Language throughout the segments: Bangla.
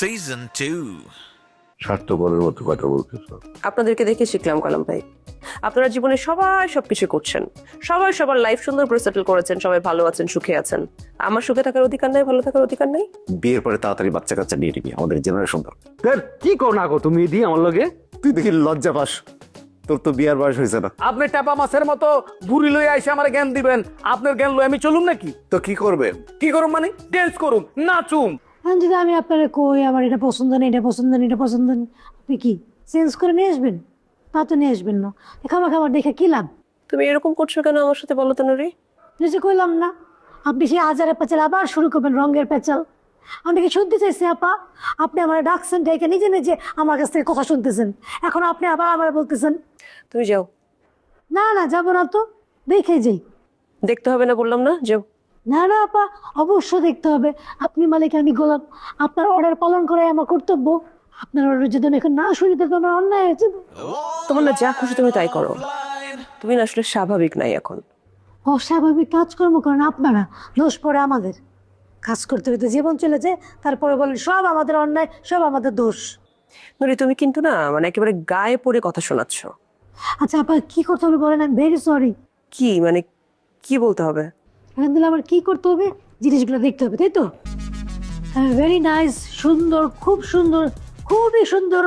Season 2. স্বার্থপরের মতো কথা বলতেছ। আপনাদেরকে দেখে শিখলাম কালাম ভাই। আপনারা জীবনে সবাই সবকিছু করছেন। সবাই সবার লাইফ সুন্দর করে সেটেল করেছেন সবাই ভালো আছেন সুখে আছেন। আমার সুখে থাকার অধিকার নাই ভালো থাকার অধিকার নাই? বিয়ের পরে তাড়াতাড়ি বাচ্চা কাচ্চা নিয়ে নিবি আমাদের জেনারেশন দরকার কি কো না গো তুমি দি আমার লগে? তুই দেখি লজ্জা পাস। তোর তো বিয়ার বয়স হয়েছে না। আপনি টাপা মাছের মতো বুড়ি লই আইসে আমার জ্ঞান দিবেন আপনার জ্ঞান লই আমি চলুম নাকি? তো কি করবে? কি করুম মানে? ড্যান্স করুম নাচুম। এখন যদি আমি আপনার কই আমার এটা পছন্দ নেই এটা পছন্দ নেই এটা পছন্দ নেই আপনি কি চেঞ্জ করে নিয়ে আসবেন? তা তো নিয়ে আসবেন না। খাবার খাবার দেখে কি লাভ? তুমি এরকম করছ কেন আমার সাথে বলো তো নুরি? নিজে কইলাম না। আপনি সেই আজারের পেঁচাল আবার শুরু করবেন রঙের পেঁচাল। আমি কি শুনতে চাইছি আপা? আপনি আমার ডাকছেন ডেকে নিজে নিজে আমার কাছ থেকে কথা শুনতেছেন। এখন আপনি আবার আমার বলতেছেন। তুমি যাও। না না যাব না তো। দেখে যাই। দেখতে হবে না বললাম না যাও। না না আপা অবশ্য দেখতে হবে। আপনি মালিক আমি গোলাম। আপনার অর্ডার পালন করাই আমার কর্তব্য। আপনার অর্ডার যদি আমি এখন না শুনি তাহলে আমার অন্যায় হয়েছে। তোমার না যা খুশি তুমি তাই করো। তুমি না আসলে স্বাভাবিক নাই এখন। অস্বাভাবিক কাজকর্ম করেন আপনারা। দোষ পড়ে আমাদের। কাজ করতে করতে জীবন চলে যায় তারপরে বলেন সব আমাদের অন্যায় সব আমাদের দোষ। নুরি তুমি কিন্তু না মানে একেবারে গায়ে পড়ে কথা শোনাচ্ছ। আচ্ছা আপা কি করতে হবে বলেন? আমি ভেরি সরি কি মানে কি বলতে হবে? এখন দিলে আমার কি করতে হবে? জিনিসগুলো দেখতে হবে তাই তো? ভেরি নাইস সুন্দর খুব সুন্দর খুবই সুন্দর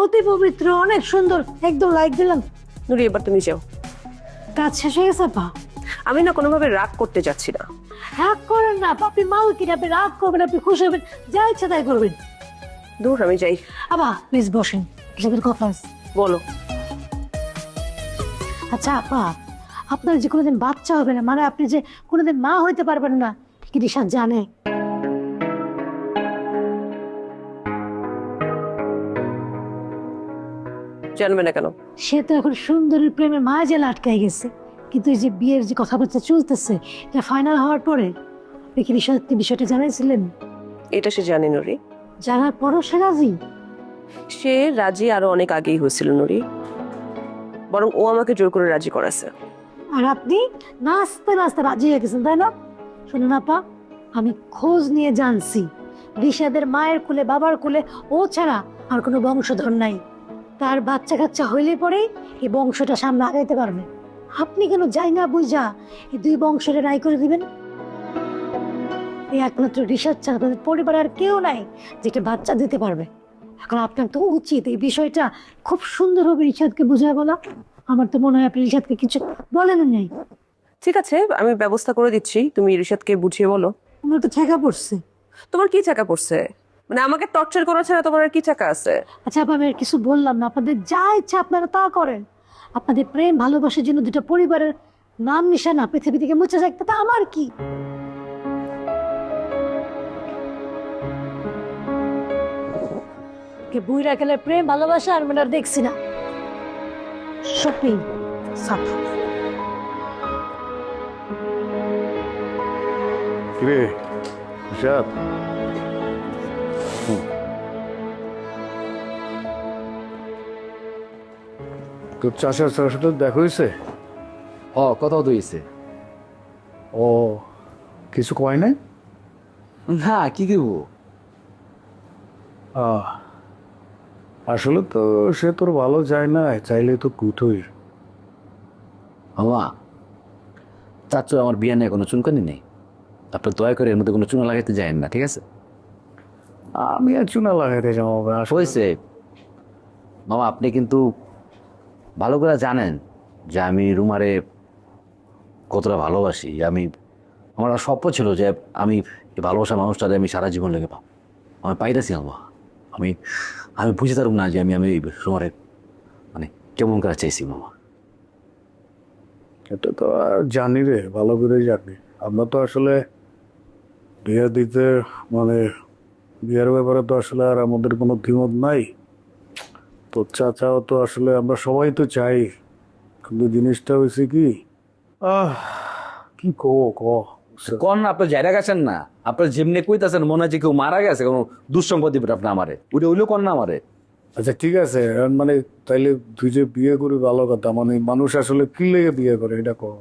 অতি পবিত্র অনেক সুন্দর একদম লাইক দিলাম। নুরি এবার তুমি যাও। কাজ শেষ হয়ে গেছে আপা? আমি না কোনোভাবে রাগ করতে যাচ্ছি না। রাগ করেন না আপা, আপনি মাল কিনে আপনি রাগ করবেন আপনি খুশি হবেন যা ইচ্ছা তাই করবেন। দূর আমি যাই। আবা প্লিজ বসেন কথা আছে। বলো। আচ্ছা আপা আপনার যে কোনোদিন বাচ্চা হবে না মানে আপনি যে কোনোদিন মা হইতে পারবেন না কি দিশা জানে? জানবে না কেন? সে তো এখন সুন্দরীর প্রেমে মায়া জেলা আটকাই গেছে। কিন্তু এই যে বিয়ের যে কথাবার্তা চলতেছে এটা ফাইনাল হওয়ার পরে আপনি কি বিষয় বিষয়টা জানাইছিলেন? এটা সে জানে নুরি। জানার পরও সে রাজি? সে রাজি আরও অনেক আগেই হয়েছিল নুরি। বরং ও আমাকে জোর করে রাজি করাছে। আর আপনি নাচতে নাচতে রাজি হয়ে গেছেন, তাই না? শুনুন আপা, আমি খোঁজ নিয়ে জানছি। ঋষাদের মায়ের কুলে, বাবার কুলে, ও ছাড়া আর কোনো বংশধর নাই। তার বাচ্চা কাচ্চা হইলে পরেই এই বংশটা সামনে আগাইতে পারবে। আপনি কেন যাই না বুঝা এই দুই বংশের রায় করে দিবেন? এই একমাত্র ঋষাদ ছাড়া তাদের পরিবারে আর কেউ নাই যেটা বাচ্চা দিতে পারবে। এখন আপনার তো উচিত এই বিষয়টা খুব সুন্দরভাবে ঋষাদকে বুঝায় বলা। আমার তো মনে হয় আপনি ঋষাদকে কিছু বলেন নাই। ঠিক আছে আমি ব্যবস্থা করে দিচ্ছি। তুমি রিশাদকে বুঝিয়ে বলো। আমার তো ঠেকা পড়ছে। তোমার কি চাকা পড়ছে? মানে আমাকে টর্চার করা ছাড়া তোমার আর কি চাকা আছে? আচ্ছা আপা, আমি আর কিছু বললাম না। আপনাদের যা ইচ্ছা আপনারা তা করেন। আপনাদের প্রেম ভালোবাসার জন্য দুটো পরিবারের নাম নিশানা পৃথিবী থেকে মুছে যাক তাতে আমার কি? কে বুইরা গেলে প্রেম ভালোবাসা আর মানে আর দেখছি না। শপিং সাপ কিরে হিসাব তোর চাষার চাষার সাথে দেখা হয়েছে? হ কথাও তো হয়েছে। ও কিছু কয় নাই? না কি দিব আহ, আসলে তো সে তোর ভালো চায় না চাইলে তো কুঠোই মামা তো আমার বিয়ে নিয়ে কোনো চুনকানি নেই। আপনার দয়া করে এর মধ্যে কোনো চুনা লাগাইতে যায়েন না ঠিক আছে? আমি আর চুনা লাগাইতে যাব হয়েছে। মামা আপনি কিন্তু ভালো করে জানেন যে আমি রুমারে কতটা ভালোবাসি। আমি আমার স্বপ্ন ছিল যে আমি ভালোবাসা মানুষটারে আমি সারা জীবন লেগে পাবো আমি পাইতেছি মামা আমি আমি বুঝতে পারব না যে আমি আমি এই রুমারে মানে কেমন করে চাইছি মামা। এটা তো আর জানি রে, ভালো করে জানি। আমরা তো আসলে বিয়ে দিতে মানে বিয়ের ব্যাপারে তো আসলে আর আমাদের কোনো দ্বিমত নাই। তো চাচাও তো আসলে আমরা সবাই তো চাই। কিন্তু জিনিসটা হয়েছে কি? আহ, কি কো ক? কোন না আপনার জায়গা গেছেন না আপনার যেমনি কইতাছেন মনে হয় যে কেউ মারা গেছে কোনো দুঃসংবাদ দিবেন আপনি আমারে। ওটা ওইলো কোন না আমারে। আচ্ছা ঠিক আছে মানে তাইলে তুই যে বিয়ে করি ভালো কথা মানে মানুষ আসলে কি লেগে বিয়ে করে এটা কর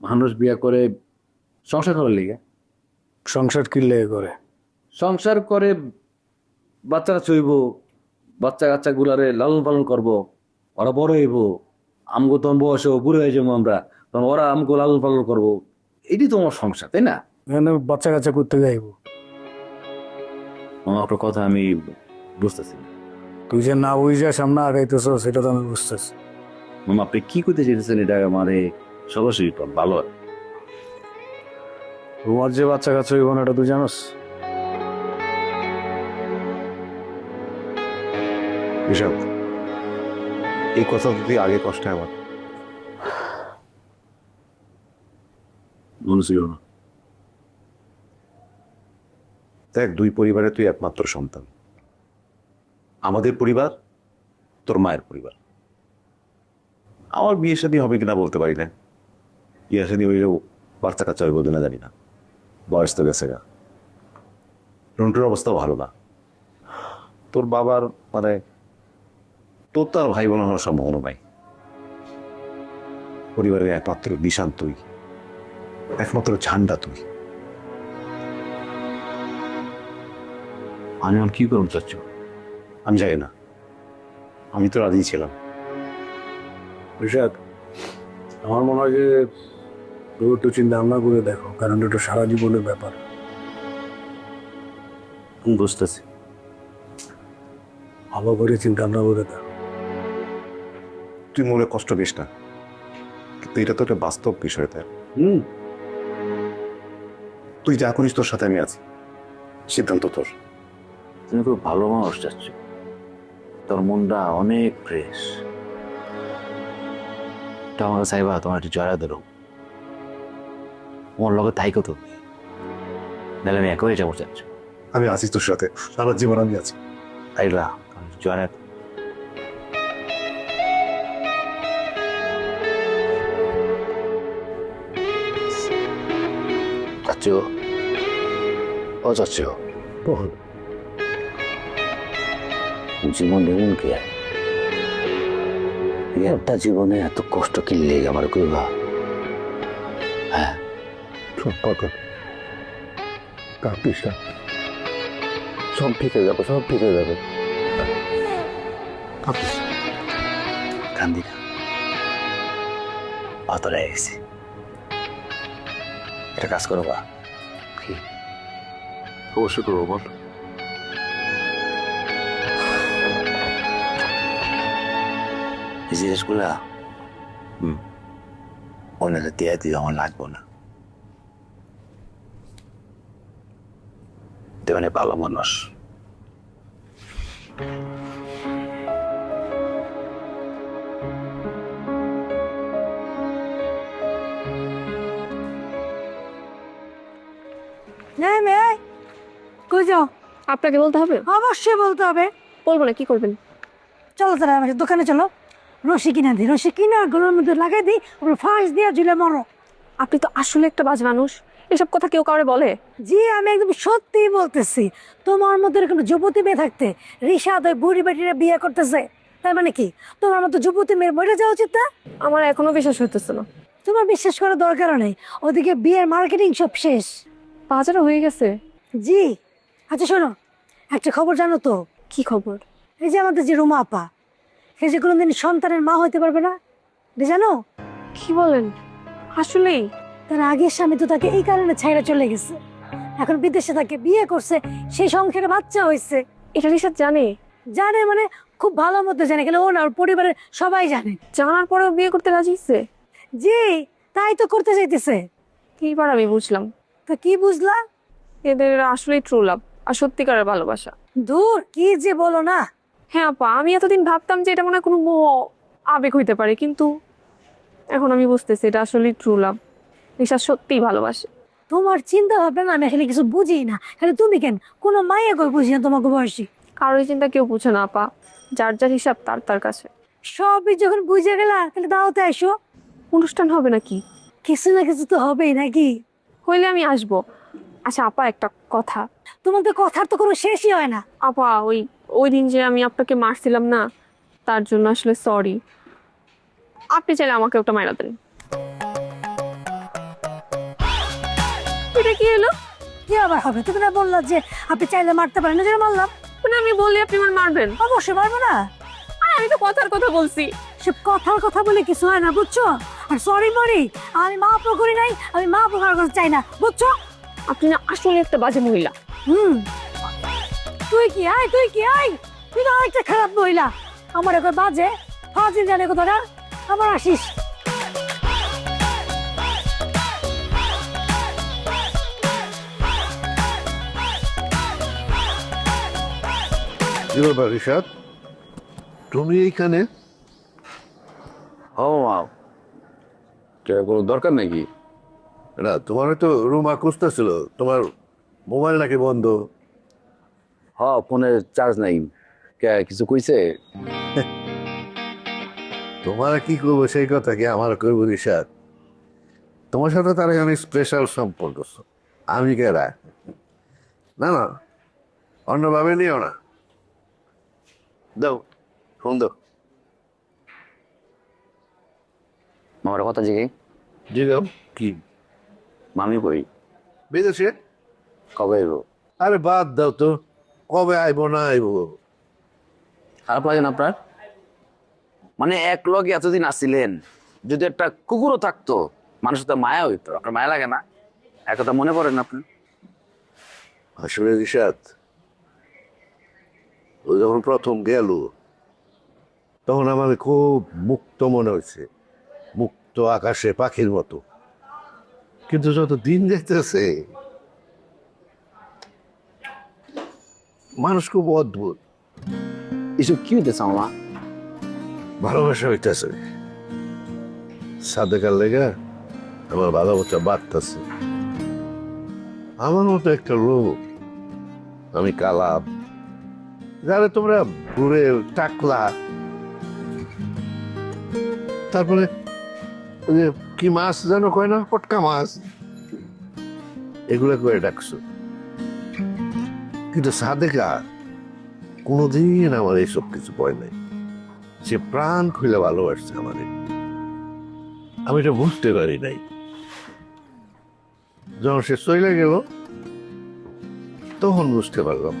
মানুষ বিয়ে করে সংসার করার লিগে। সংসার কি লেগে করে? সংসার করে বাচ্চারা চইব বাচ্চা কাচ্চা গুলারে লালন পালন করব ওরা বড় হইব আমগো তখন বয়স বুড়ো হয়ে যাব আমরা তখন ওরা আমগো লালন পালন করব। এটি তো আমার সংসার তাই না? এখানে বাচ্চা কাচ্চা করতে যাইব। আমার একটা কথা আমি বুঝতেছি না। তুই যে না বুঝে সামনে আগাইতেছ সেটা তো আমি বুঝতেছি। মামা আপনি কি করতে চাইতেছেন? এটা মানে সরাসরি কর, ভালো হয়। তোমার যে বাচ্চা কাচ্চা হইব না এটা তুই জানোস? ঋষভ এই কথা তুই আগে কষ্ট হয় আমার। ছিল না। দেখ, দুই পরিবারে তুই একমাত্র সন্তান। আমাদের পরিবার, তোর মায়ের পরিবার। আমার বিয়ে শাদী হবে কিনা বলতে পারি না। বিয়ে শাদী হইলেও বাচ্চা কাচ্চা হবে বলতে না জানি না। বয়স তো গেছে গা। রন্টুর অবস্থাও ভালো না। তোর বাবার মানে তোর তো আর ভাই বোন হওয়ার সম্ভাবনা নাই। পরিবারের একমাত্র নিশান তুই। একমাত্র ঝান্ডা তুই আমি কি করুন চাচ্ছ? আমি জানি না। আমি তো রাজি ছিলাম। ঋষাদ আমার মনে হয় যে তুই একটু চিন্তা ভাবনা করে দেখো কারণ এটা সারা জীবনের ব্যাপার। বুঝতেছি। ভালো করে চিন্তা ভাবনা করে দেখো। তুই মনে কষ্ট বেশ না কিন্তু এটা তো একটা বাস্তব বিষয় তাই। হুম। তুই যা করিস তোর সাথে আমি আছি। সিদ্ধান্ত তোর। তুমি খুব ভালো মানুষ চাচ্ছ তোর মনটা অনেক ফ্রেশ তো আমাকে চাইবা তোমার একটু জয়া ধরো। আমার লগে তাই কত? নাহলে আমি একই যাব চাচ্ছ আমি আছি তোর সাথে। সারা জীবন আমি আছি। তাইলা জয়া চাচ্ছ চাচ্ছ বল। জীবন এমন কি? একটা জীবনে এত কষ্ট কি লেগে আমার করবা হ্যাঁ। সব কাঁপিস না সব ঠিক হয়ে যাবে সব ঠিক হয়ে যাবে। কাঁপিস কান্দি না। পাতলা হয়ে এটা কাজ করো বা অবশ্যই করব বল এই জিনিসগুলা হুম ওনারা দিয়ে দিও আমার লাগবো না তো মানে ভালো মানুষ হ্যাঁ মেয়ে কই যাও? আপনাকে বলতে হবে? অবশ্যই বলতে হবে। বলব না কি করবেন? চলো তারা আমার দোকানে চলো। রশি কিনা দিই রশি কিনা গরুর মধ্যে লাগাই দিই ওপরে ফাঁস দিয়ে ঝুলে মরো। আপনি তো আসলে একটা বাজ মানুষ। এসব কথা কেউ কাউরে বলে? জি আমি একদম সত্যি বলতেছি। তোমার মধ্যে এরকম যুবতী মেয়ে থাকতে রিসাদ ওই বুড়ি বেটিরা বিয়ে করতেছে তার মানে কি? তোমার মতো যুবতী মেয়ের মরে যাওয়া উচিত না? আমার এখনও বিশ্বাস হইতেছে না। তোমার বিশ্বাস করার দরকার নেই। ওদিকে বিয়ের মার্কেটিং সব শেষ। বাজারে হয়ে গেছে। জি। আচ্ছা শোনো। একটা খবর জানো তো? কি খবর? এই যে আমাদের যে রুমা আপা সে যে কোনোদিন সন্তানের মা হতে পারবে না? এটা জানো? কি বলেন? আসলেই। তার আগের স্বামী তো তাকে এই কারণে ছাইরা চলে গেছে। এখন বিদেশে তাকে বিয়ে করছে সেই সংসারে বাচ্চা হয়েছে এটা রিসাদ জানে? জানে মানে খুব ভালো মতো জানে গেলে ও না ওর পরিবারের সবাই জানে। জানার পরেও বিয়ে করতে রাজি হচ্ছে জি তাই তো করতে চাইতেছে। এইবার আমি বুঝলাম। তা কি বুঝলা? এদের আসলেই ট্রু লাভ আর সত্যিকারের ভালোবাসা। দূর কি যে বলো না। হ্যাঁ আপা আমি এতদিন ভাবতাম যে এটা মনে হয় কোনো মোহ আবেগ হইতে পারে কিন্তু এখন আমি বুঝতেছি এটা আসলেই ট্রু লাভ রিসা সত্যিই ভালোবাসে। তোমার চিন্তা ভাবনা না আমি আসলে কিছু বুঝি না। খালি তুমি কেন? কোনো মাইয়া কই বুঝি না তোমাকে বয়সী? কারোর চিন্তা কেউ বুঝে না আপা যার যার হিসাব তার তার কাছে। সবই যখন বুঝে গেলা তাহলে দাওতে এসো অনুষ্ঠান হবে নাকি? কিছু না কিছু তো হবেই নাকি? হইলে আমি আসব। আচ্ছা আপা একটা কথা। তোমাদের কথার তো কোনো শেষই হয় না। আপা ওই ওই দিন যে আমি আপনাকে মারছিলাম না তার জন্য আসলে সরি আপনি চাইলে আমাকে ওটা মারা দেন। এটা কি হলো? কি আবার হবে? তুমি না বললা যে আপনি চাইলে মারতে পারেন না যে মারলাম। মানে আমি বললি আপনি আমার মারবেন? অবশ্যই পারব না। আরে আমি তো কথার কথা বলছি। সে কথার কথা বলে কিছু হয় না বুঝছ? আর সরি মরি। আমি মা আপু করি নাই আমি মা আপু কারও কাছে চাই না বুঝছ? আপনি না আসলে একটা বাজে মহিলা। হুম। তুই কি আয় তুই কি আয়? তুই তো একটা খারাপ মহিলা। আমার একবার বাজে। ফাজিল জানে কোথাটা আমার আসিস। কি ব্যাপার ঋষাদ তুমি এইখানে? ও মা। কোনো দরকার নাকি? না তোমার তো রুমা খুঁজতেছিল তোমার মোবাইল নাকি বন্ধ? হ ফোনে চার্জ নাই। কে কিছু কইছে? তোমার কি করব সেই কথা কি আমার করব ঋষাদ তোমার সাথে তার অনেক স্পেশাল সম্পর্ক আমি কেরা না না অন্যভাবে নিও না। দাও ফোন দাও। মামার কথা জিগে জি দাও কি? মামি কই? বেঁধেছে কবে এলো আরে বাদ দাও তো। কবে আইবো না আইবো খারাপ লাগে না আপনার? মানে এক লগে এতদিন আসছিলেন যদি একটা কুকুরও থাকতো মানুষের তো মায়া হইতো আপনার মায়া লাগে না? এক কথা মনে পড়েন আপনি আসলে ও যখন প্রথম গেল তখন আমার খুব মুক্ত মনে হয়েছে। মুক্ত আকাশে পাখির মতো। কিন্তু যত দিন যেতেছে মানুষ খুব অদ্ভুত। এসব কি হইতেছে মামা? ভালোবাসা হইতেছে। সাদেকার লেগা আমার ভালোবাসা বাড়তেছে আমার মতো একটা রোগ আমি কালাম যারা তোমরা ঘুরে টাকলা। তারপরে কি মাছ যেন কয় না, পটকা মাছ। এগুলো করে ডাকছো। কিন্তু সাদেকা, কোনোদিন আমার এইসব কিছু ভয় নাই। সে প্রাণ খুলে ভালোবাসছে আমাদের আমি এটা বুঝতে পারি নাই। যখন সে চলে গেল, তখন বুঝতে পারলাম।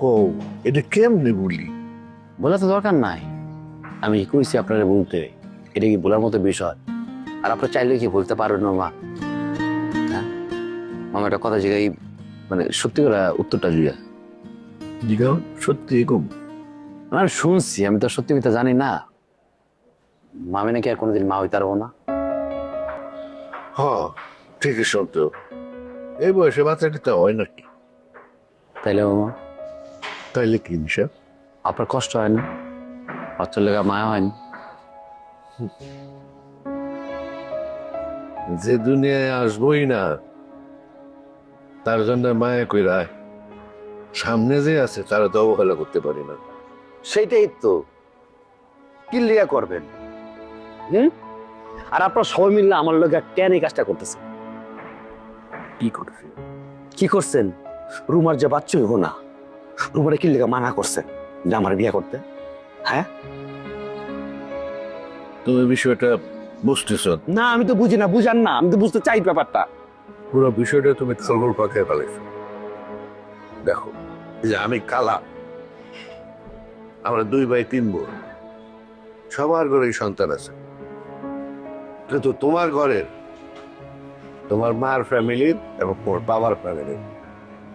ও এটা কেমনে বলি? বলা তো দরকার নাই। আমি কইছি আপনারা বলতে। এটা কি বলার মতো বিষয়? আর আপনার চাইলে কি বলতে পারবেন না মা? হ্যাঁ? মামা একটা কথা জিগাই। মানে সত্যি করে উত্তরটা জুড়ে জিগাও সত্যি কম। আমি শুনছি আমি তো সত্যি মিথ্যা জানি না। মামি নাকি আর কোনোদিন মা হইতে পারব না? হ ঠিকই সত্য। এই বয়সে বাচ্চাটা হয় নাকি? তাইলে মামা? তাইলে কি নিশা আপনার কষ্ট হয় না? বাচ্চার লেগা মায়া হয়নি যে দুনিয়ায় আসবই না তার জন্য মায়া কইরা সামনে যে আছে তারা তো অবহেলা করতে পারি না। সেইটাই তো। কি লিয়া করবেন। হুম? আর আপনার সবাই মিললে আমার লোক কেন এই কাজটা করতেছে কি করছে কি করছেন? রুমার যে বাচ্চা হইব না রুমারে কি লেগা মানা করছেন যে আমার বিয়ে করতে। হ্যাঁ? তুমি বিষয়টা বুঝতেছ? না আমি তো বুঝি না বুঝান না আমি তো বুঝতে চাই ব্যাপারটা। পুরো বিষয়টা তুমি থলবল পাকিয়ে ফেলেছ। দেখো যে আমি কালা আমরা দুই ভাই তিন বোন সবার ঘরেই সন্তান আছে। কিন্তু তোমার ঘরের তোমার মার ফ্যামিলির এবং তোমার বাবার ফ্যামিলির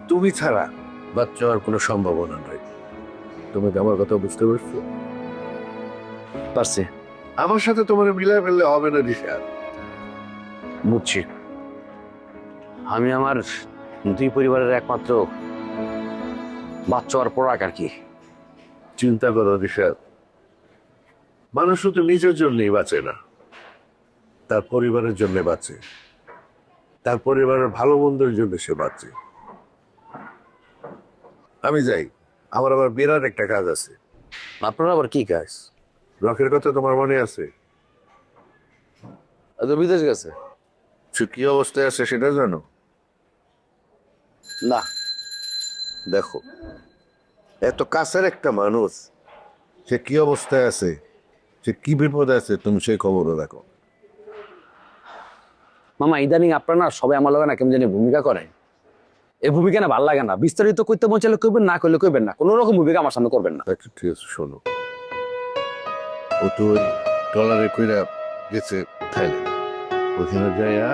তুমি ছাড়া বাচ্চা হওয়ার কোনো সম্ভাবনা নাই। তুমি আমার কথা বুঝতে পারছ? পারছি। আমার সাথে তোমার মিলাই ফেললে হবে না দিশা। বুঝছি। আমি আমার দুই পরিবারের একমাত্র বাচ্চা হওয়ার পর আর কি। চিন্তা করো ঋষাদ মানুষ শুধু নিজের জন্যই বাঁচে না তার পরিবারের জন্য বাঁচে। তার পরিবারের ভালো মন্দের জন্য সে বাঁচে। আমি যাই আমার আবার বিরাট একটা কাজ আছে। আপনার আবার কি কাজ রকের কথা তোমার মনে আছে? তো বিদেশ গেছে। সে কি অবস্থায় আছে সেটা জানো? না। দেখো এত কাছের একটা মানুষ সে কি অবস্থায় আছে? সে কি বিপদে আছে তুমি সেই খবরও দেখো। মামা ইদানিং আপনার না সবাই আমার লগে না কেমন জানি ভূমিকা করে এই ভূমিকা না ভালো লাগে না। বিস্তারিত করতে মন চাইলে করবেন না করলে করবেন না। কোনো রকম ভূমিকা আমার সামনে করবেন না। আচ্ছা ঠিক আছে শোনো। ও তো ডলারে কইরা গেছে থাইল্যান্ড যাইয়া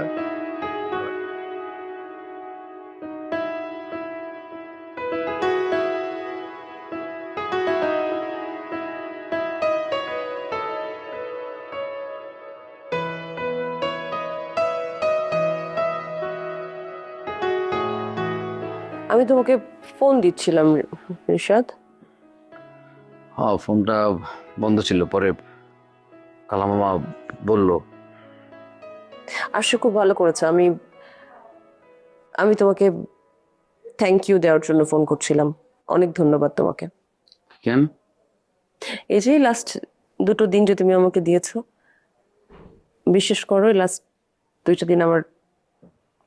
আমি তোমাকে ফোন দিচ্ছিলাম রিশাদ। হ্যাঁ ফোনটা বন্ধ ছিল। পরে কালা মামা বলল সে খুব ভালো করেছে। আমি আমি তোমাকে থ্যাংক ইউ দেওয়ার জন্য ফোন করছিলাম। অনেক ধন্যবাদ তোমাকে। কেন? এই যে লাস্ট দুটো দিন যে তুমি আমাকে দিয়েছ বিশেষ করো লাস্ট দুইটা দিন আমার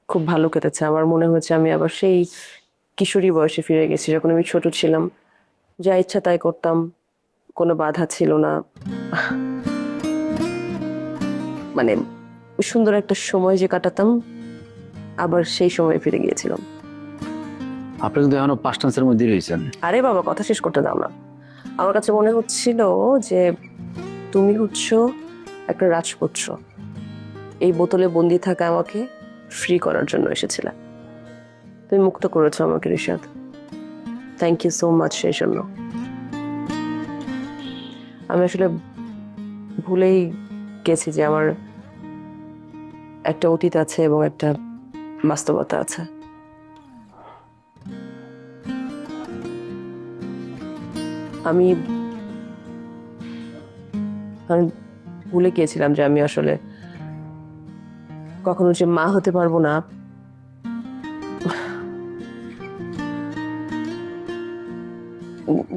খুব ভালো কেটেছে। আমার মনে হয়েছে আমি আবার সেই কিশোরী বয়সে ফিরে গেছি। যখন আমি ছোট ছিলাম যা ইচ্ছা তাই করতাম। কোনো বাধা ছিল না। মানে সুন্দর একটা সময় যে কাটাতাম আবার সেই সময় ফিরে গিয়েছিলাম। আপনি কিন্তু এখনও পাঁচ টান্সের মধ্যে রয়েছেন। আরে বাবা কথা শেষ করতে দাও না। আমার কাছে মনে হচ্ছিল যে তুমি হচ্ছ একটা রাজপুত্র। এই বোতলে বন্দি থাকা আমাকে ফ্রি করার জন্য এসেছিলে। তুমি মুক্ত করেছ আমাকে Rishad thank you so much সেই জন্য। আমি আসলে ভুলেই গেছি যে আমার একটা অতীত আছে এবং একটা বাস্তবতা আছে। আমি আমি ভুলে গিয়েছিলাম যে আমি আসলে কখনো যে মা হতে পারব না।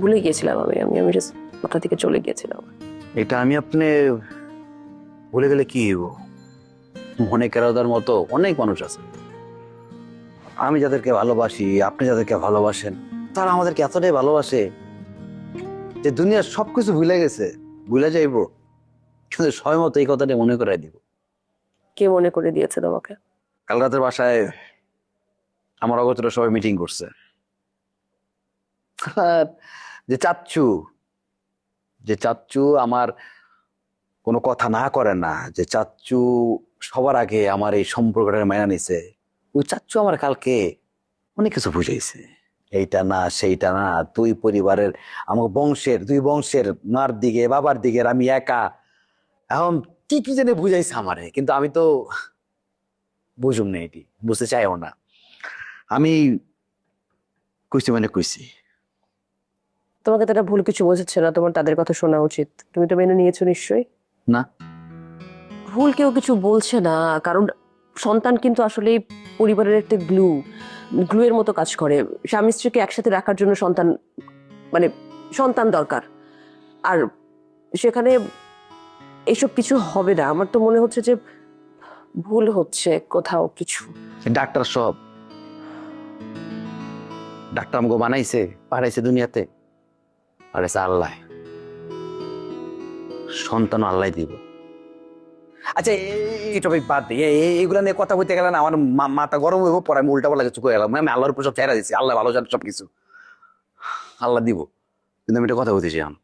ভুলে গিয়েছিলাম আমি আমি আমি just মাথা থেকে চলে গিয়েছিলাম এটা আমি আপনি ভুলে গেলে কি হইব? মনে কেরাদার মতো অনেক মানুষ আছে। আমি যাদেরকে ভালোবাসি আপনি যাদেরকে ভালোবাসেন তারা আমাদেরকে এতটাই ভালোবাসে যে দুনিয়ার সবকিছু ভুলে গেছে ভুলে যাইব। কিন্তু সময় মতো এই কথাটা মনে করাই দিব। কে মনে করে দিয়েছে তোমাকে? কাল রাতের বাসায় আমার অগতরা সবাই মিটিং করছে। আর যে চাচ্ছু যে চাচ্ছু আমার কোনো কথা না করে না, যে চাচ্ছু সবার আগে আমার এই সম্পর্কটা মানা নিছে। ওই চাচ্ছু আমার কালকে অনেক কিছু বুঝাইছে। এইটা না, সেইটা না তুই পরিবারের আমার বংশের, দুই বংশের মার দিকে, বাবার দিকে আমি একা। এখন কি কি জানে বুঝাইছে আমারে, কিন্তু আমি তো বুঝুম না এটি, বুঝতে চাইও না। আমি কইছি মানে কইছি। তোমাকে তারা ভুল কিছু বোঝাচ্ছে না তোমার তাদের কথা শোনা উচিত। তুমি তো মেনে নিয়েছো নিশ্চয়ই। না। ভুল কেউ কিছু বলছে না কারণ সন্তান কিন্তু আসলে পরিবারের একটা গ্লু গ্লু এর মতো কাজ করে। স্বামী স্ত্রীকে একসাথে রাখার জন্য সন্তান মানে সন্তান দরকার। আর সেখানে এসব কিছু হবে না। আমার তো মনে হচ্ছে যে ভুল হচ্ছে কোথাও কিছু। ডাক্তার সব। ডাক্তার আমাকে বানাইছে পাঠাইছে দুনিয়াতে। পাঠাইছে আল্লাহ সন্তান আল্লাহ দিব। আচ্ছা এই ভাই বাদ দিই এইগুলা নিয়ে কথা বলতে গেলে না আমার মাথা গরম হইব পরে আমি উল্টা পাল্টা কিছু করে গেলাম আমি আল্লাহর উপর সব ছেড়ে দিচ্ছি আল্লাহ ভালো জানে সব কিছু আল্লাহ দিব। কিন্তু আমি এটা কথা বলতেছি এখন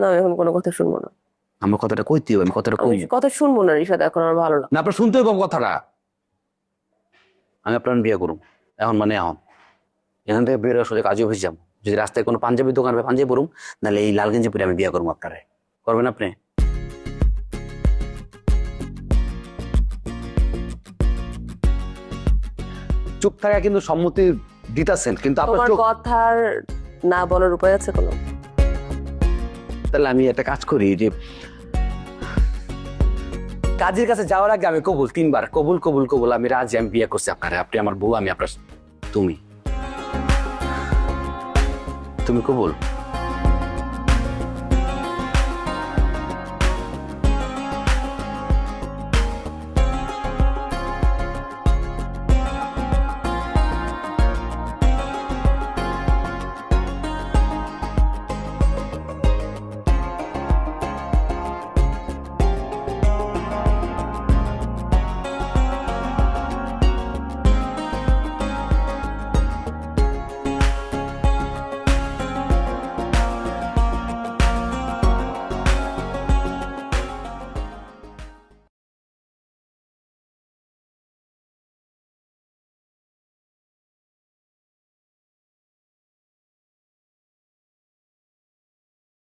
না আমি এখন কোনো কথা শুনব না। আমার কথাটা কইতে হবে আমি কথাটা আমি কই কথা শুনব না এখন আমার ভালো না। না আপনার শুনতে হবে কথাটা। আমি আপনার বিয়ে করুম। এখন মানে এখন। এখান থেকে বেরো সোজা কাজে অফিস যাব। যদি রাস্তায় কোনো পাঞ্জাবি দোকান হবে পাঞ্জাবি পড়ুম নাহলে এই লাল গেঞ্জি পরে আমি বিয়ে করব আপনারে। করবেন আপনি? চুপ থাকা কিন্তু সম্মতি দিতেছেন কিন্তু আপনার তোমার চোখ কথার না বলার উপায় আছে কোনো? তাহলে আমি একটা কাজ করি যে কাজের কাছে যাওয়ার আগে আমি কবুল তিনবার কবুল কবুল কবুল আমি রাজি আমি বিয়ে করছি আপনার আপনি আমার বউ আমি আপনার তুমি। তুমি কবুল?